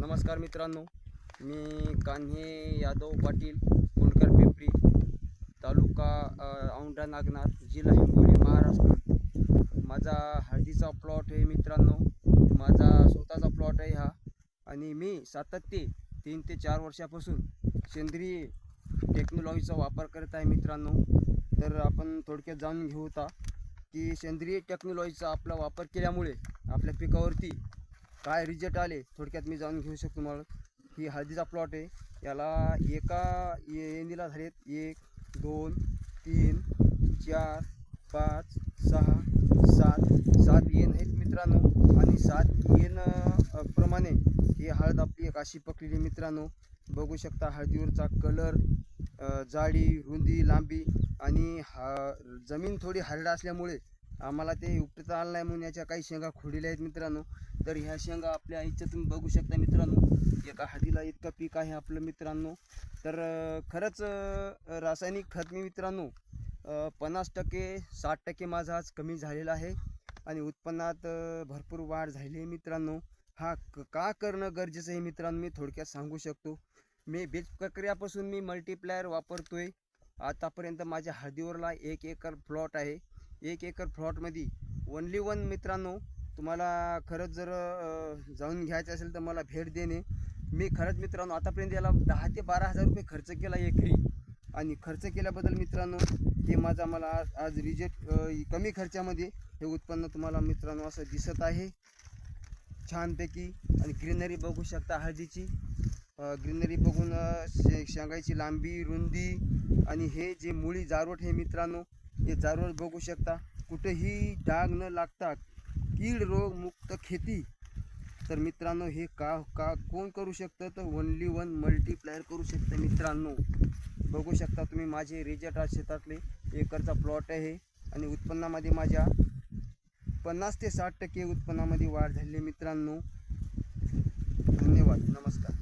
नमस्कार मित्रांनो मी कान्हे यादव पाटील कोंडकर पिंपरी तालुका औंढा नागनाथ जिल्हा हिंगोली महाराष्ट्र. माझा हळदीचा प्लॉट आहे मित्रांनो माझा स्वतःचा प्लॉट आहे हा. आणि मी सातत्य तीन ते चार वर्षापासून सेंद्रिय टेक्नॉलॉजीचा वापर करत आहे मित्रांनो. तर आपण थोडक्यात जाणून घेऊ होता की सेंद्रिय टेक्नॉलॉजीचा आपला वापर केल्यामुळे आपल्या पिकावरती काय रिजल्ट आले थोडक्यात मी जाणून घेऊ शकतो तुम्हाला. ही हळदीचा प्लॉट आहे. याला एका येणीला झालेत एक दोन तीन चार पाच सहा सात. सात येन आहेत मित्रांनो. आणि सात येन प्रमाणे ही हळद आपली एक अशी पकलेली मित्रांनो. बघू शकता हळदीवरचा कलर जाडी रुंदी लांबी आणि हा जमीन थोडी हार्ड असल्यामुळे आम्हाला ते उपटता आलं नाही म्हणून याच्या काही शेंगा खोडील्या आहेत मित्रांनो. तर ह्या शेंगा आपल्या आईच्या तुम्ही बघू शकता मित्रांनो. एका हळदीला इतकं पीक आहे आपलं मित्रांनो. तर खरंच रासायनिक खत मी मित्रांनो पन्नास टक्के साठ टक्के माझा आज कमी झालेला आहे आणि उत्पन्नात भरपूर वाढ झाली आहे मित्रांनो. हा क- का करणं गरजेचं आहे मित्रांनो मी थोडक्यात सांगू शकतो. मी बीज प्रक्रियापासून मी मल्टीप्लायर वापरतोय. आतापर्यंत माझ्या हळदीवरला एक एकर प्लॉट आहे. एक एकर प्लॉटमध्ये ओनली वन मित्रांनो तुम्हाला खरंच जर जाऊन घ्यायचं असेल तर मला भेट देणे. मी खरंच मित्रांनो आतापर्यंत याला दहा ते बारा हजार रुपये खर्च केला एकरी. आणि खर्च केल्याबद्दल मित्रांनो हे माझा मला आज आज रिजेक्ट कमी खर्चामध्ये हे उत्पन्न तुम्हाला मित्रांनो असं दिसत आहे. छानपैकी. आणि ग्रीनरी बघू शकता हळदीची. ग्रीनरी बघून शे शेंगायची लांबी रुंदी आणि हे जे मुळी जारवट हे मित्रांनो हे जारवट बघू शकता. कुठेही डाग न लागता कीड रोग मुक्त खेती. तर मित्रांनो हे का का कोण करू शकतं? तर ओनली वन मल्टीप्लायर करू शकतं मित्रांनो. बघू शकता तुम्ही माझे रिजल्ट आज शेतातले. एकरचा प्लॉट आहे आणि उत्पन्नामध्ये माझ्या पन्नास ते साठ टक्के उत्पन्नामध्ये वाढ झाली आहे मित्रांनो. धन्यवाद. नमस्कार.